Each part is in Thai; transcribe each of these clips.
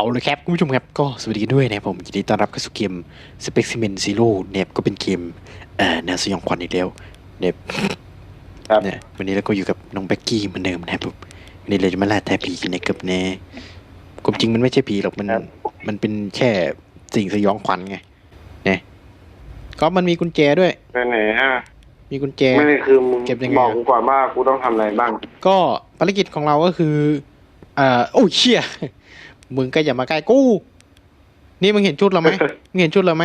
เอาเลยครับคุณผู้ชมครับก็สวัสดีกันด้วยนะครับผมยินดีต้อนรับเข้าสู่เกม Specimen Zero เนี่ยก็เป็นเกมเอ่อแนวสยองขวัญอีกแล้วเนี่ยครับเนี่ยวันนี้เราก็อยู่กับน้องเบกกี้เหมือนเดิมนะครับผมวันนี้เราจะมาล่าท้าผีกันนะครับเนี่ยความจริงมันไม่ใช่ผีหรอกมันครับมันเป็นแค่สิ่งสยองขวัญไงเนี่ยก็มันมีกุญแจด้วยไปไหนอะมีกุญแจไม่ได้คือมึงเก็บยังไงบอกอะกูก่อนว่ากูต้องทำอะไรบ้าง ก็ภารกิจของเราก็คือเอ่อโอ้ยเชี่ย มึงก็อย่ามาใกล้กู นี่มึงเห็นชุดเราไหมมึงเห็นชุดเราไหม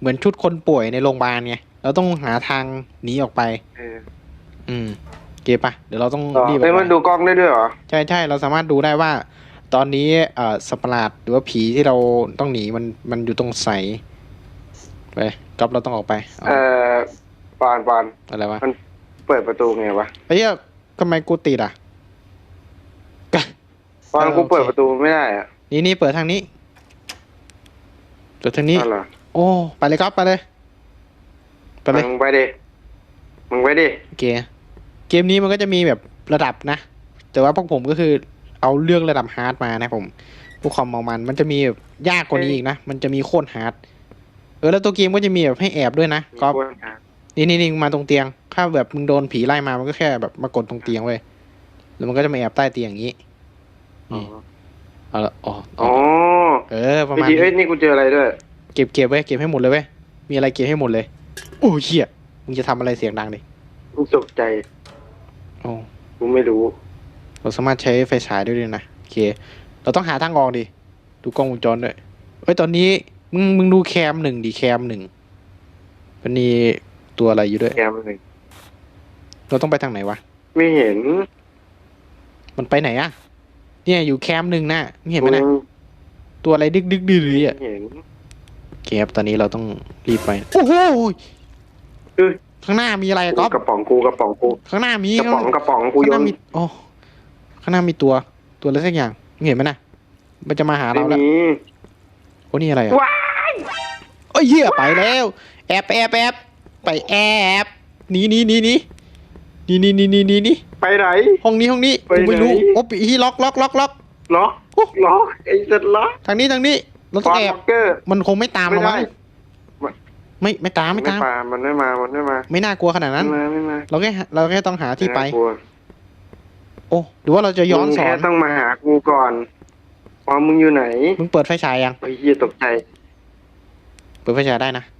เหมือนชุดคนป่วยในโรงพยาบาลไง เราต้องหาทางหนีออกไปเอออืมเกปะเดี๋ยวเราต้องต่อรีบอเฮ้ยอกมันไปดูกล้องได้ด้วยเหรอ ใช่ใช่เราสามารถดูได้ว่า ตอนนี้เอ่อสัตว์ประหลาดหรือว่าผีที่เราต้องหนีมันมันอยู่ตรงใสไปกับเราต้องออกไปเอาเอ่อปานปานอะไรวะ มันเปิดประตูไงวะไอ้เหี้ยทำไมกูติดอะกะ ปานเออกูโอเคเปิดประตูไม่ได้อะนี่นี่เปิดทางนี้เปิดทางนี้นั่นเหรอโอ้ไปเลยครับไปเลยไปเลยมึงไปดิมึงไปดิโอเคเกมนี้มันก็จะมีแบบระดับนะ แต่ว่าพวกผมก็คือเอาเรื่องระดับฮาร์ดมานะผมพวกคอมเมามัน มันจะมีแบบยากกว่านี้อีกนะ มันจะมีโคตรฮาร์ดเออแล้วตัวเกมก็จะมีแบบให้แอบด้วยนะก็มีคนหานี่นี่นี่มาตรงเตียง ถ้าแบบมึงโดนผีไล่มามันก็แค่แบบมากดตรงเตียงเว้ยแล้วมันก็จะมาแอบใต้เตียงอย่างนี้อ๋อ นี่เอาละอ๋ออ๋อ๋ออเออประเมื่อมาณกี้เอ้ยนี้นี่กูเจออะไรด้วย เก็บเก็บไว้เก็บให้หมดเลยเว้ยมีอะไรเก็บให้หมดเลย โอ้เหี้ยมึงจะทำอะไรเสียงดังดิกูตกใจโอ้กูไม่รู้ เราสามารถใช้ไฟฉายด้วยด้วยนะโอเค เราต้องหาทางออกดิดูกล้องวงจรด้วยเอ้ยตอนนี้มึงมึงดูแคมหนึ่งดิแคมหนึ่งมันมีตัวอะไรอยู่ด้วยแกมันเลยเราต้องไปทางไหนวะ ไม่เห็น มันไปไหนอะ เนี่ยอยู่แคมหนึ่งน่ะมึงเห็นไหมนะงตัวอะไรดึกดึกดื้อๆอะไม่เห็นโอเคครับตอนนี้เราต้องรีบไปโอ้โหเอ้ยข้างหน้ามีอะไรอะก๊อฟกระป๋องกูกระป๋องกูข้างหน้ามีกระป๋องกระป๋องกูข้างโยหน้านมีโอ้ข้างหน้ามีตัวตัวอะไรสักอย่างมึงเห็นไหมนะมันจะมาหาไม่เราแล้วมีโอ้นี่อะไรอะว้ายเอ้ยเหี้ยไปแล้ว แอบแอบแอบไปแอบหนีหนีหนีหนีห นีหนีหนีหนีหนีหนีไปไหน ห้องนี้ห้องนี้ไปกูไม่รู้ไหนโอ้ปีล็อกล็อกล็อกล็อกล็อกโอ้ล็อกไอ้สัตว์ล็อกทางนี้ทางนี้เราฟต้องอนแอล็บอกเกอร์ มันคงไม่ตามไม่เราได้ มั้งไม่ไม่ตามไม่ตาม มามันไม่มามันไม่มาไม่น่ากลัวขนาดนั้น ไม่มาไม่มาเราแค่หาเราแค่ต้องหาที่ไปม่น่ากลัวโอ้หรือว่าเราจะย้อนมึงสอแค่นต้องมาหากูก่อนพอมึงอยู่ไหนมึงเปิดไฟฉายยังไอ้เหี้ยตกใจ เปิดไฟฉายได้นะเรา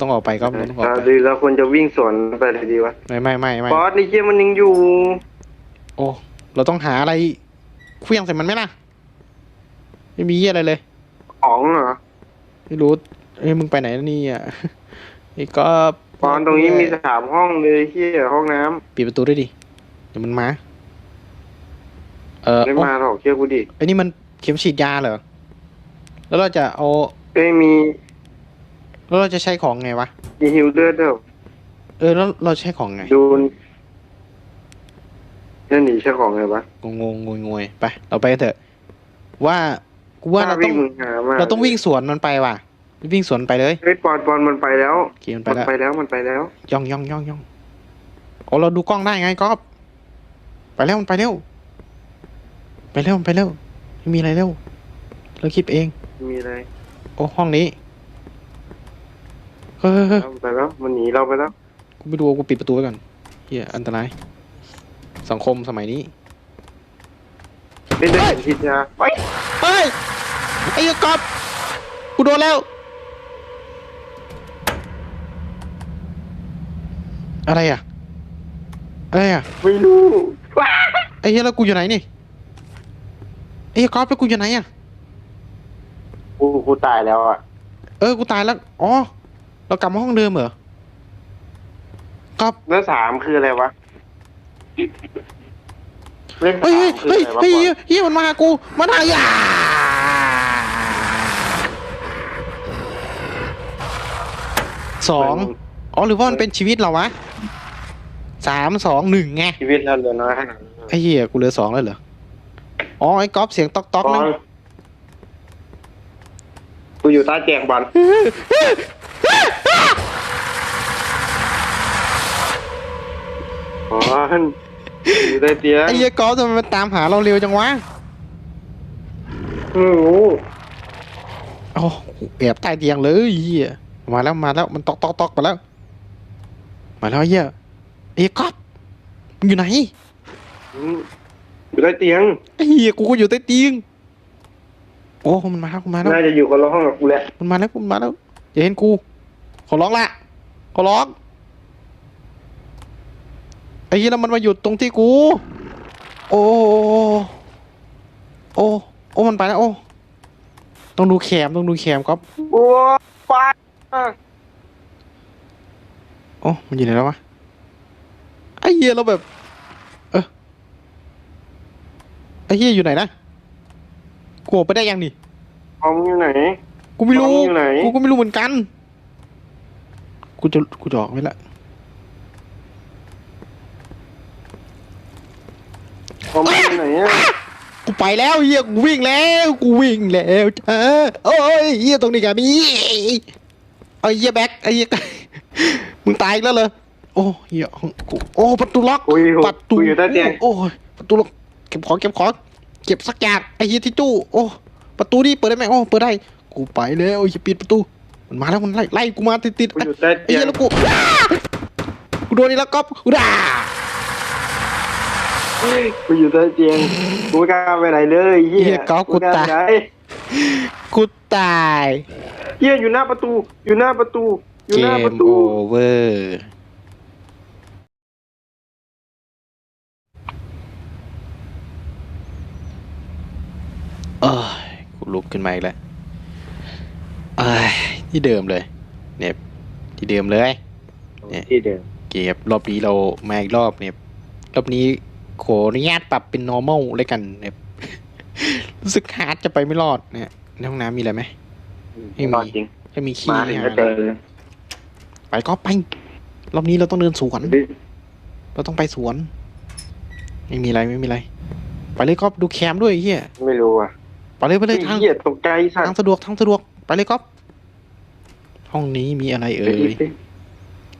ต้องออกไปก็เราต้องออกเราไปดีเราควรจะวิ่งสวนไปเลยดีวะไม่ไม่ไม่ไม่บอสนี่เหี้ยมันยังอยู่ โอ้เราต้องหาอะไรเคลี้ยงใส่มันไหมล่ะ ไม่มีเหี้ยอะไรเลยของเหรอไม่รู้เอ้ยมึงไปไหนนี่อะไอ้ก็บอสตรงนี้มีสามห้องเลยเหี้ยห้องน้ำปิดประตูด้วยดิเดี๋ยวมันมา เออไม่โอ้มาหรอกเชื่อกูดิไอ้นี่มันเข็มฉีดยาเหรอแล้วเราจะเอาเอ้ยมี แล้วเราจะใช้ของไงวะ มีฮิลเดอร์ด้วยเออแล้วเราใช้ของไง ดูนั่นหนีใช่ของไงวะงงงงงวยๆไป เราไปกันเถอะ ว่ากูว่าเราถ้ต้องมึงหามาเราต้องวิ่งสวนมันไปว่ะ วิ่งสวนไปเลยเฮ้ยปอนปอนมันไปแล้ว โอเคมันไปมันแล้วไปแล้วมันไปแล้ว ย่องย่องย่องย่องโอ้เราดูกล้องได้ไงก๊อฟไปแล้วมันไปเร็วไปเร็วมันไปเร็วไม่มีอะไรเร็วเราคิดเอง มีอะไร โอ้ห้องนี้ เฮ้ยเฮ้ยเฮ้ยมันไปแล้วมันหนีเราไปแล้วกูไม่ดูกูปิดประตูไว้ก่อนเฮียอันตราย สังคมสมัยนี้เป็นเด็กทิศยาไปเฮ้ยไอ้เหี้ยก๊อฟกูโดนแล้ว อะไรอะ อะไรอะ ไม่รู้ว้าไอ้เหี้ยแล้วกูอยู่ไหนนี่ไอ้เหี้ยก๊อฟแล้วกูอยู่ไหนอะกูกูตายแล้วอะ เออ กูตายแล้ว อ๋อ เรากลับมาห้องเดิมเหรอก๊อฟแล้วสามคืออะไรวะเลขเฮ้ยสามเฮ้ยคือเฮ้ยอะไรวะเฮ้ยเฮ้ยมันมาหากูมันหาอย่าสองอ๋อหรือว่ามันเป็นชีวิตเราวะสามสองหนึ่งไงชีวิตเราเหลือน้อยขนาดนั้นไอ้เหี้ยกูเหลือสองแล้วเหรออ๋อไอ้ก๊อฟเสียงต๊อกต๊อกบอนึงลกูอยู่ใต้แจกบอล บอลอยู่ใต้เตียงไอ้เหี้ยก๊อฟทำไมมันตามหาเราเร็วจังวะไม่รู้โอ้แอบใต้เตียงเลยเฮียมาแล้วมาแล้วมันตอกตอกตอกมาแล้ว มาแล้วเฮียเอ้ยก๊อฟมึงอยู่ไหนอืมอยู่ใต้เตียง ไอ้เฮียกูก็อยู่ใต้เตียงโอ้มันมาแล้วมันมาแล้วน่าจะอยู่คนละห้องกับกูแหละมันมาแล้วมันมาแล้วอย่าเห็นกู ขอร้องละขอร้องไอ้เหี้ยแล้วมันมาหยุดตรงที่กู โอ้โอ้โอ้มันไปแล้วโอ้ต้องดูแคมต้องดูแคมครับโอ้ไปโอ้มันอยู่ไหนแล้ววะไอ้เหี้ยเราแบบ เออไอ้เหี้ยอยู่ไหนนะกูออกไปได้ยังนี่พร้อมอยู่ไหนกูไม่รู้น้องอยู่ไหนกูก็ไม่รู้เหมือนกัน กูจะกูจะออกไว้ละพร้อมอยู่ไหนอะกูไปแล้วเฮียกูวิ่งแล้วกูวิ่งแล้วจ้าโอ้ยเฮียตรงนี้กับมีไอ้เฮียแบ็คไอ้เฮียมึงตายอีกแล้วเหรอโอ้เฮียของกูโอ้ประตูล็อกกูอยู่ประตูกูอยู่ใต้เตียงโอ้ยประตูล็อกเก็บของเก็บของเก็บสักอย่างไอ้เฮียที่ตู้โอ้ประตูนี่เปิดได้ไหมโอ้เปิดได้กูไปแล้วอย่าปิดประตู มันมาแล้วมันไล่ไล่กูมาติดติดกูๆอยู่ใต้ไอ้เตียงเหี้ยแล้วกูอ้ากูโดนอีกแล้วก๊อฟกูด่ากูอยู่ใต้เตียงกูไม่กล้าไปไหนเลยเฮีเหี้ยยก๊อฟกูไม่ล้ตายไปไหนกูตายเฮียอยู่หน้าประตู อยู่หน้าประตู อยู่เกหน้าประมตูโอเวอร์เอ้ยกูลุกขึ้นมาอีกแล้วเอ้ย ที่เดิมเลยเนี่ยที่เดิมเลย เนี่ย ที่เดิมเก็บรอบนี้เรามาอีกรอบเนี่ยรอบนี้ขออนุญาตปรับเป็น normal เลยกันเนี่ยรู้สึกฮาร์ดจะไปไม่รอดเนี่ยในห้องน้ำมีอะไรไหมไม่มีนอนจริงถ้ามีขี้มาถึงก็หาเจอเลยไปก็ไปรอบนี้เราต้องเดินสวนเราต้องไปสวน ไม่มีอะไรไม่มีอะไร ไปเลยก๊อฟดูแคมด้วยไอ้เฮียไม่รู้อะไปเลยไปเลยทางเฮียตกใจสัตทางว์สะดวกทางสะดวกไปเลยก๊อฟ ห้องนี้มีอะไรเอ่ย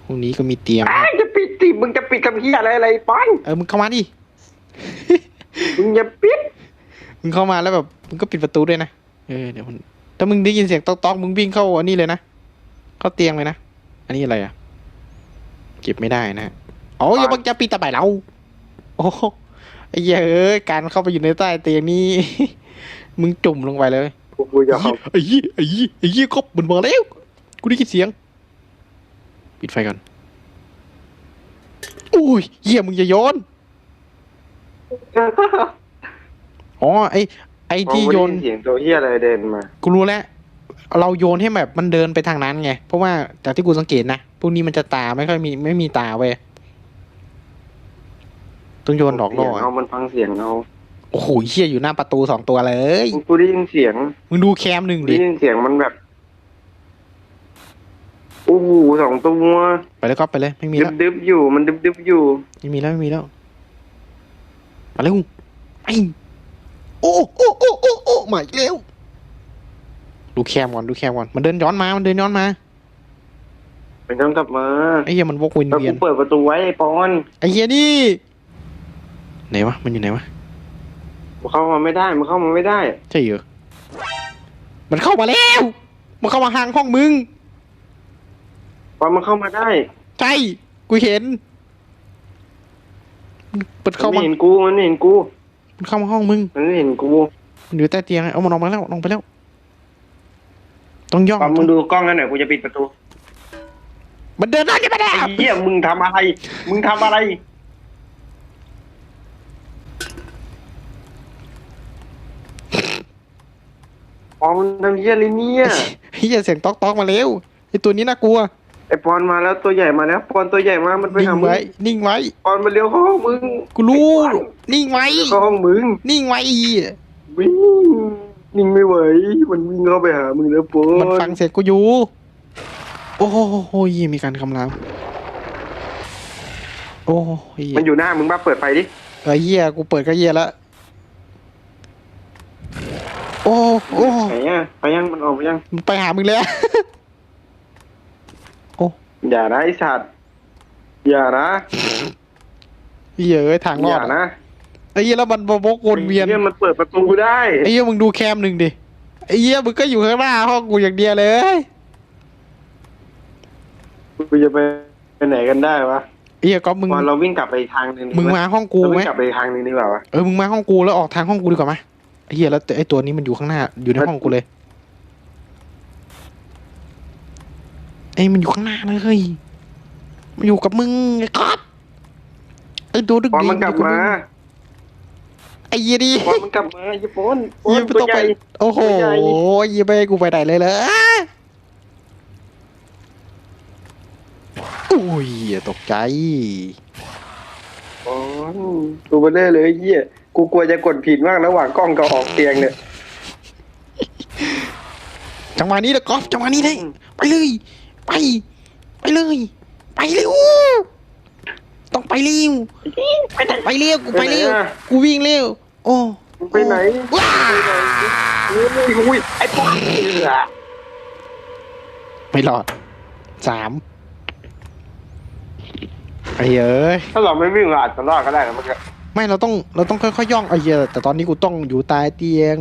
ห้องนี้ก็มีเตียง อ้ายจะปิดสิมึงจะปิดกับเฮียอะไรอะไรป้อนเออ มึงเข้ามาดิ มึงอย่าปิด มึงเข้ามาแล้วแบบ มึงก็ปิดประตูด้วยนะ เออ เดี๋ยวมันถ้ามึงได้ยินเสียงต๊อกต๊อกมึงวิ่งเข้าอันนี้เลยนะ เข้าเตียงเลยนะ อันนี้อะไรอะ เก็บไม่ได้นะอ๋ออย่าบังจะปิดตะไบเรา โอ้โหไอ้เหี้ยเอ้ยการเข้าไปอยู่ในใต้เตียงนี้มึงจุ่มลงไปเลยกูกูยอมไอ้เหี้ยไอ้เหี้ยไอ้เหี้ยครบมันมาแล้ว กูได้ยินเสียง ปิดไฟก่อนอุ้ยเหี้ยมึงอย่าโยนอ๋อไอ้ไอ้ที่โยนเสียงตัวเฮียอะไรเดินมา กูรู้แล้ว เราโยนให้แบบมันเดินไปทางนั้นไง เพราะว่าจากที่กูสังเกตนะ พวกนี้มันจะตาไม่ค่อยมีไม่มีตาเว้ยต้องโยนหลอกล่อเสียงเอา มันฟังเสียงเอา โอ้โหเชี่ยอยู่หน้าประตูสองตัวเลย กูได้ยินเสียง มึงดูแคมหนึ่งกูดิ ได้ยินเสียงมันแบบ โอ้โหสองตัวไปเลยก็ไปเลยไม่มีดึแล้วบดึบๆอยู่ มันดึบดึบๆอยู่ ไม่มีแล้วไม่มีแล้วมาเร็วไอโอ้โอ้โอ้โอ้โอ้มาอีกแล้วดูแคมก่อนดูแคมก่อนมันเดินย้อนมามันเดินย้อนมาเป็นต้องกลับมาไอ้เหี้ยมันวกเวียนแล้วเวียกูนเปิดประตูไว้ไอ้ปอนไอ้เหี้ยนี่ไหนวะมันอยู่ไหนวะมันเข้ามาไม่ได้ มันเข้ามาไม่ได้ ใช่เหรอมันเข้ามาแล้ว มันเข้ามาห่างห้องมึงป อนมันเข้ามาได้ใช่กูเห็นมันมัเข้านไม่มาเห็นกูมันไม่เห็นกู มันเข้ามาห้องมึงมันไม่เห็นกูมันอยู่ใต้เตียงไงเอามันออกมาแล้วลงไปแล้ว ต้องย่องปอนมึงดูกล้องกันหน่อยกูจะปิดประตูมันเดินได้ไม่ได้ไอ้เหี้ยมึงทำอะไร มึงทำอะไร ปอนมันทำเหี้ยอะไรเนี่ย เฮียเสียงต๊อกต๊อกมาแล้วไอตัวนี้น่ากลัวไอ้ ปอนมาแล้วตัวใหญ่มาแล้ว ปอนตัวใหญ่มา มันไปนิ่งหามึงไว้ นิ่งไว้ ปอนมาเลี้ยวเข้าห้องมึงกูรู้ นิ่งไว้เลี้ยวเข้าห้องมึงนิ่งไว้อีวิ่งนิ่งไม่ไหว มันวิ่งเข้าไปหามึงแล้วปอมันฟังนเสียงกูอยู่ โอ้โหมีการคำรามโอ้ยมันอยู่หน้ามึงบ้าเปิดไฟดิไอ้เหี้ยกูเปิดก็เหี้ยแล้วโอ้โอ้ไหนอะไปยังมันออกไปยังมันไปหามึงแล้วโอ้อย่านะไอสัตว์อย่านะเหี้ยเอ้ยทางรออดย่าอะนะไอ้เหี้ยแล้วมันบวกวนเวียนไอ้เหี้ยมันเปิดประตูได้ไอ้เหี้ยมึงดูแคมหนึ่งดิ ไอ้เหี้ยมึงก็อยู่ข้างหน้าห้องกูอย่างเดียวเลย กูจะไปไปไหนกันได้วะไอ้เหี้ยก๊อฟมึง พอเราวิ่งกลับไปอีกทางหนึ่งดีมึงไหมาห้องกูเราไหม วิ่งกลับไปอีกทางหนึ่งดีกว่าวะ เออ มึงมาห้องกูแล้วออกทางห้องกูดีกว่าไหมไอ้เหี้ยแล้วไอ้ตัวนี้มันอยู่ข้างหน้า อยู่ในห้องกูเลย ไอ้ยมันอยู่ข้างหน้าเลยมันอยู่กับมึงไอ้ก๊อฟไอ้ตัวดึกปอนดีมันกลับอยู่มางไอ้เหี้ยดิปอนมันกลับมาญี่ปุ่นปอเหี้ยนไม่ตัวต้องใหไปญ่โอ้โหตัวใหญ่เหี้ยไม่ให้กูไปไหนเลยเลยอุ้ยตกใจปอนตัวเบลอเลยไอ้เหี้ยกูกลัวจะกดผิดมากระหว่างกล้องกับออกเตียงเนี่ยจังหวะนี้แหละกอล์ฟจังหวะนี้เลยไปเลย ไป ไปเลย ไปเร็ว ต้องไปเร็ว ไปเร็ว กูไปเร็ว กูวิ่งเร็ว โอ้มึงไปไหนว้าเฮ้ยอุ้ยไอ้ปอนเอือไม่รอดสามไอ้เอ้ยถ้าเราไม่วิ่งเราอาจจะรอดก็ได้นะเมื่อกี้ไม่เราต้องเราต้องค่อยๆย่องไอ้เหี้ยแต่ตอนนี้กูต้องอยู่ใต้เตียง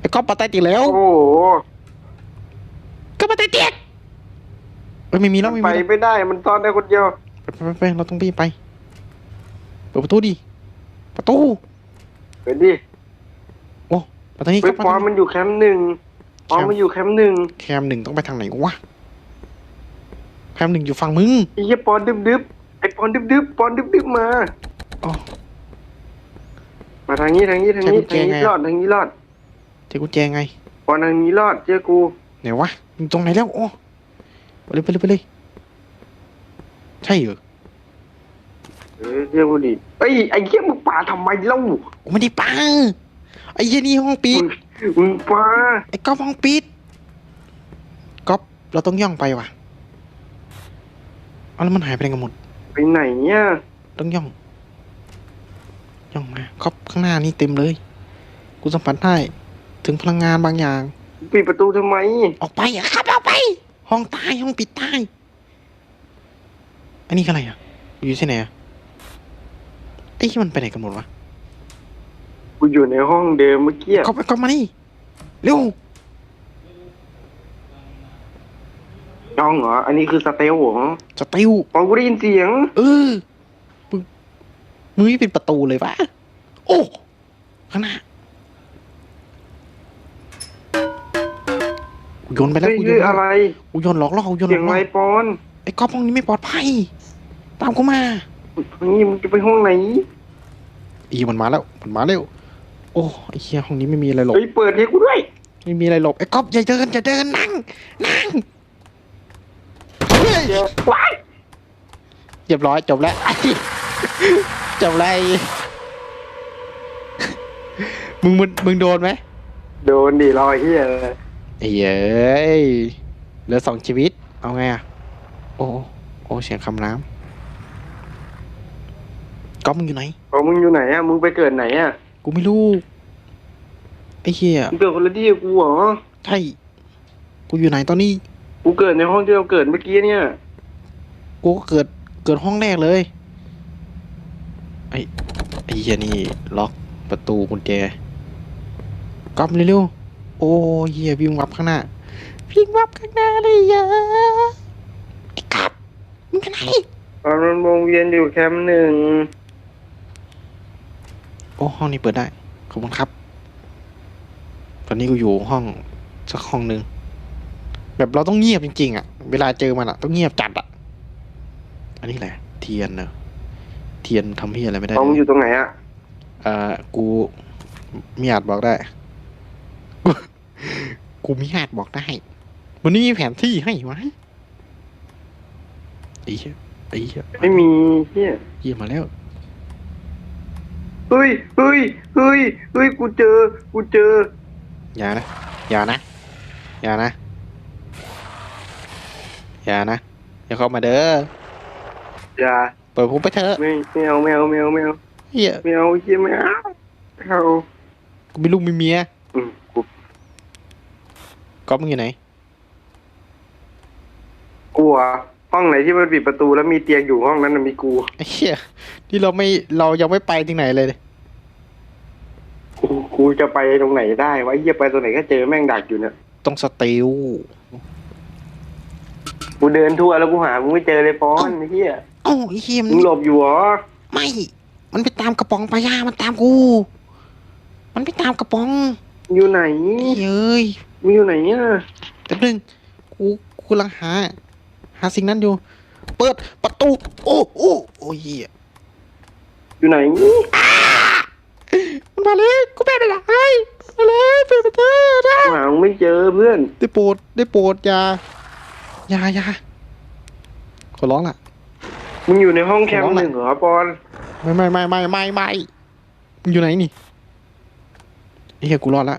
ไอ้ก๊อฟปาใต้เตียงแล้ว โอ้โห ก็ปาใต้เตียงเอ้ ยไม่มีแล้วไม่ไปมีแล้วไม่ได้มันซ่อนได้คนเดียวไปไปไปเราต้องรีบไปเปิดประตูดิประตูเดี๋ยวดิโอ้ประตูนี้ไปก็ปอนมันอยู่แคมป์หนึ่งปอนมันอยู่แคมป์หนึ่งแคมหนึ่งต้องไปทางไหนวะแคมหนึ่งอยู่ฝั่งมึงไอ้เหี้ยปอนดึบดึบไอ้ปอนดึบดึบปอนดึบดึบมาอ๋อมาทางนี้ทางนี้ทางนี้ใช้กุญแจทางไงนี้รอดทางนี้รอดเทกุญแจไงปอนทางนี้รอดเจ้ากูไหนวะอยู่ตรงไหนแล้วโอ้ ไปเลยไปเลยไปเลยใช่เหรอเออเจ้ากูดิไอ้ยไอ้เหี้ยมึงป่าทำไมเล่ากูไม่ได้ปังไอ้เหี้ยนี่ห้องปิมึดงมึงป่าไอ้ก๊อฟห้องปิดก๊อฟเราต้องย่องไปว่ะเอาแล้วมันหายไปไหนกันหมด ไปไหนเนี่ยต้องย่อง ย่องมาก๊อฟข้างหน้านี่เต็มเลย กูสัมผัสได้ ถึงพลังงานบางอย่าง ปิดประตูทำไมออกไปอะครับออกไป ห้องใต้ห้องปิดใต้อันนี้คืออะไรอะ อยู่ที่ไหนอะไอ้ที่มันไปไหนกันหมดวะกูอยู่ในห้องเดิมเมื่อกี้ก็ไปก็มานี่เร็วห้องเหรอ อันนี้คือสเตลเหรอจะติวปอนกูได้ยินเสียง เออมึงมึงไม่ปิดประตูเลยวะโอ้ข้างหน้า กูโยนไปแล้วเฮ้ยกูโยเฮ้นยอะไรกูโยนหลอกล่อกูโยนหเสีลยองกอะล่ไรอปอนไอ้ก๊อฟห้องนี้ไม่ปลอดภัยตามกูมาทางนี้มึงจะไปห้องไหนอีมันมาแล้วมันมาแล้วโอ้ไอ้เหี้ยห้องนี้ไม่มีอะไรหลบเฮ้ยเปิดให้กูด้วยไม่มีอะไรหลบไอ้ก๊อฟอย่าเดินอย่าเดินนั่งนั่งเฮ้ยเดี๋ยวว้ายเรียบร้อยจบแล้ว จบแล้วไอ้มึงมึงมึงโดนไหมโดนดิรอยเฮียเลย ไอ้เย้ยเหลือสองชีวิต เอาไงอะ โอ้โอ้เสียงคำน้ำก๊อฟมึงอยู่ไหนพอมึงอยู่ไหนอะ มึงไปเกิดไหนอะ กูไม่รู้ ไอ้เหี้ยมึงเกิดคนละที่กับกูเหรอ ใช่ กูอยู่ไหนตอนนี้ กูเกิดในห้องที่เราเกิดเมื่อกี้เนี่ย กูก็เกิดเกิดห้องแรกเลย ไอ้ไอ้เหี้ยนี่ล็อกประตูกุญแจกลับเร็วๆ โอ้เหี้ยวิ่งวับข้างหน้าวิ่งวับข้างหน้าเลยเยอะไอ้กลับมึงไปไหนตอนมันวงเวียนอยู่แคมป์หนึ่งโอ้ห้องนี้เปิดได้ขอบคุณครับ ตอนนี้กูอยู่ห้องสักห้องหนึ่งแบบเราต้องเงียบจริงๆอะ เวลาเจอมันอะ ต้องเงียบจัดอะ อันนี้แหละ เทียนเนอะเทียนทำเพี้ยอะไรไม่ได้พอมึงเลยอยู่ตรงไหนอะเอ่อกูไม่อาจบอกได้กู กูไม่อาจบอกได้มันนี่มีแผนที่ให้วะไอ้เหี้ยไอ้เหี้ยไม่มีเฮียเหี้ยมาแล้ว เฮ้ยเฮ้ยเฮ้ยเฮ้ยกูเจอ กูเจอ อย่านะ อย่านะ อย่านะ อย่านะอย่าเข้ามาเด้อ อย่า เปิดผมไปเถอะไม่ไม่เอาไม่เอาไม่เอาไม่เอาเฮียไม่เอาเฮียไม่เอาไม่เอากูมีลูกมีเมียอืม กูก๊อฟมึงอยู่ไหน กลัวปห้องไหนที่มันปิดประตูแล้วมีเตียงอยู่ห้องนั้นนะมีกูไอ้เหี้ยที่เราไม่เรายังไม่ไปถึงไหนเลย กูกูจะไปตรงไหนได้วะไอ้เหี้ยไปตรงไหนก็เจอแม่งดักอยู่เนี่ย ต้องสติลกูเดินทั่วแล้วกูหามึงไม่เจอเลยปอนไอ้เหี้ยเอ้าไอ้เหี้ยมัมึนงหลบอยู่เหรอ ไม่ มันไปตามกระป๋องปลายามันตามกู มันไปตามกระป๋องอยู่ไหน เฮ้ย มึงอยู่ไหนเนี่ยแป๊บนึงกูกูกำลังหา หาสิ่งนั้นอยู่ เปิดประตู โอ้โอ้โอ้ยเหี้ยอยู่ไหนมันมาเลยกูไม่เป็นไรมาเลยเปิดประตูนะกูหามึงไม่เจอเพื่อน ได้โปรดได้โปรดอย่าอย่าอย่าขอร้องล่ะ มึงอยู่ในห้องแคมร้องป์ไหนหนึ่งเหรอปอนไม่ไม่ไม่ไม่ไม่ไม่มึงอยู่ไหนนี่ไอ้เหี้ยกูรอดละ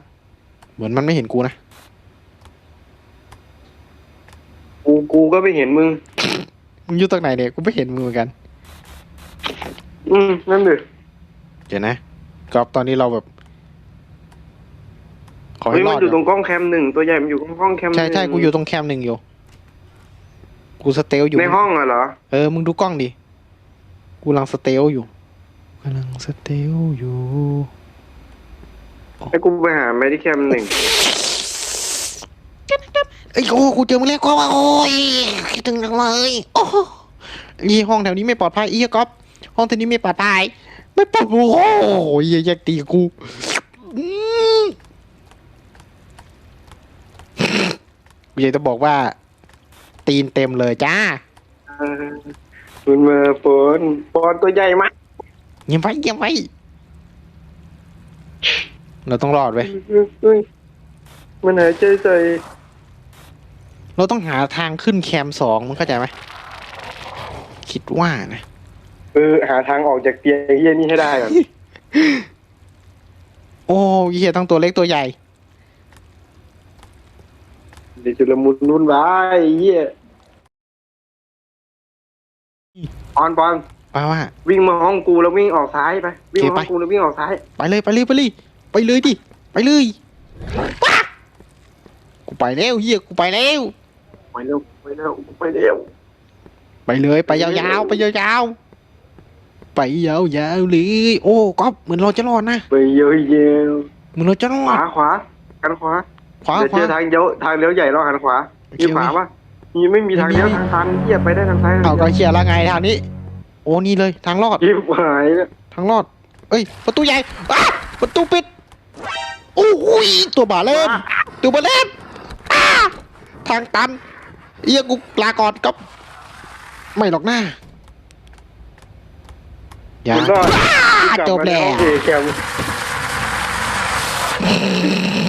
เหมือนมันไม่เห็นกูนะ กูกูก็ไม่เห็นมึง มึงอยู่ตรงไหนเนี่ยกูไม่เห็นมึงเหมือนกัน อืมนั่นดิเดี๋ยวนะกอบตอนนี้เราแบบ ขอเฮ้ให้ยรมัอนดอยู่ตรก่อนงกล้องแคมป์หนึ่งตัวใหญ่มันอยู่ห้องแคมป์หใช่นึ่งใช่กูอยู่ตรงแคมหนึ่งอยู่ กูสเตลอยู่ ในห้องอะเหรอเออ มึงดูกล้องดิ กูกำลังสเตลอยู่กำลังสเตลอยู่ ให้กูไปหาแมดิแคมป์หนึ่งไอ้ยโอ้กูเจอมึงแล้วก็ว่าโอ้ยคิดถึงจังเลยโอ้โหอีห้องแถวนี้ไม่ปลอดภัยอีก๊อฟห้องแถวนี้ไม่ปลอดภัยไม่ปลอดภัยโอ้โหเหี้ยแยกตีกับกูอืมกูอยากจะบอกว่า ตีนเต็มเลยจ้าเออคุณมาปอนปอนตัวใหญ่มากเงียบไว้เงียบไว้เราต้องรอดเว้ยเฮ้ยมันหายใจใส่ เราต้องหาทางขึ้นแคมสองมึงเข้าใจไหมคิดว่านะเออหาทางออกจากเตียงเฮียนี่ให้ได้ก่อนโอ้ยเหี้ยทั้งตัวเล็กตัวใหญ่เดี๋ยวจะละมุนนุ่นวายเฮียปอนปอนว่าว่า วิ่งมาห้องกูแล้ววิ่งออกซ้ายไปวิ่งมาโอเคไปห้องกูแล้ววิ่งออกซ้าย ไปเลยไปเลยไปเลยไปเลยดิไปเลยว้ากูไปแล้วเฮียกูไปแล้ว ไปเร็วไปเร็วไปเร็วไปเลยไปยาวๆไปยาวๆไปยาวๆเลยโอ้ก๊อฟเหมือนเราจะรอดนะไปเยอะเยอะเหมือนเราจะรอขดวาขวาหันขวาขวาเดี๋ยวขเจวา อทางเลี้ยวทางเลี้ยวใหญ่เราหันขวาโอเค มีขวาโอเคปะมีไม่มีทางเลี้ยวไม่มีทางตันเฮียไปได้ทางซ้ายเอาก็เขียร์ละไงทางนี้ โอ้นี่เลยทางรอดยิบหายแล้วทางรอด เอ้ย ประตูใหญ่อ้าประตูปิดโอ้ยตัวบาเล่นตัวบาเล่นอ้าทางตัน เอียกูลาก่อนกับไม่หรอกหน้าอย่าคุณรอดอ้าจบแล้วเอแคม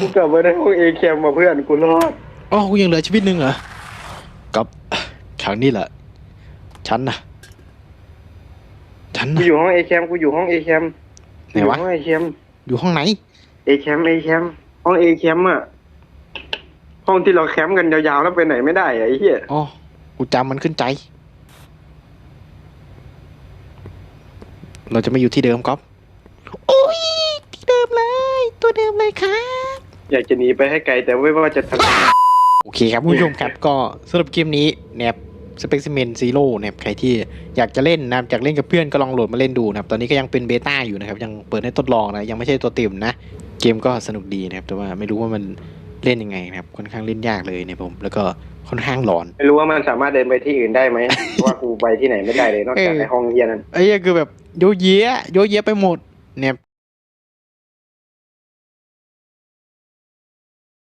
กูกลับมาในห้องเอแคมมาเพื่อนกูรอดอ๋อกูยังเหลือชีวิตหนึ่งเหรอกับครั้งนี้แหละฉันนะฉันกูนะอยู่ห้องเอแคมกูอยู่ห้องเอแคมไหนวะห้องเอแคมอยู่ห้องไหนเอแคมเอแคมห้องเอแคมอะ ห้องที่เราแคมป์กันยาวๆแล้วไปไหนไม่ได้อะไอ้เหี้ยอ๋อกูจำมันขึ้นใจ เราจะไม่อยู่ที่เดิมก๊อฟโอ้ยที่เดิมเลย ตัวเดิมเลยครับ อยากจะหนีไปให้ไกลแต่ไม่ว่าจะทำ โอเคครับคุณผู้ชมครับ ก็สำหรับเกมนี้แนบ Specimen Zero นะครับใครที่อยากจะเล่นนะครับอยากเล่นกับเพื่อนก็ลองโหลดมาเล่นดูนะครับตอนนี้ก็ยังเป็นเบต้าอยู่นะครับ ยังเปิดให้ทดลองนะ ยังไม่ใช่ตัวเต็มนะ เกมก็สนุกดีนะครับ แต่ว่าไม่รู้ว่ามัน เล่นยังไงนะครับค่อนข้างเล่นยากเลยเนี่ยผม แล้วก็ค่อนข้างหลอน ไม่รู้ว่ามันสามารถเดินไปที่อื่นได้ไหมเพราะว่ากูไปที่ไหนไม่ได้เลยนอกจากเออในห้องเฮียนั้นไอ้เหี้ยคือแบบโยเยะโยเยะไปหมดเนี่ย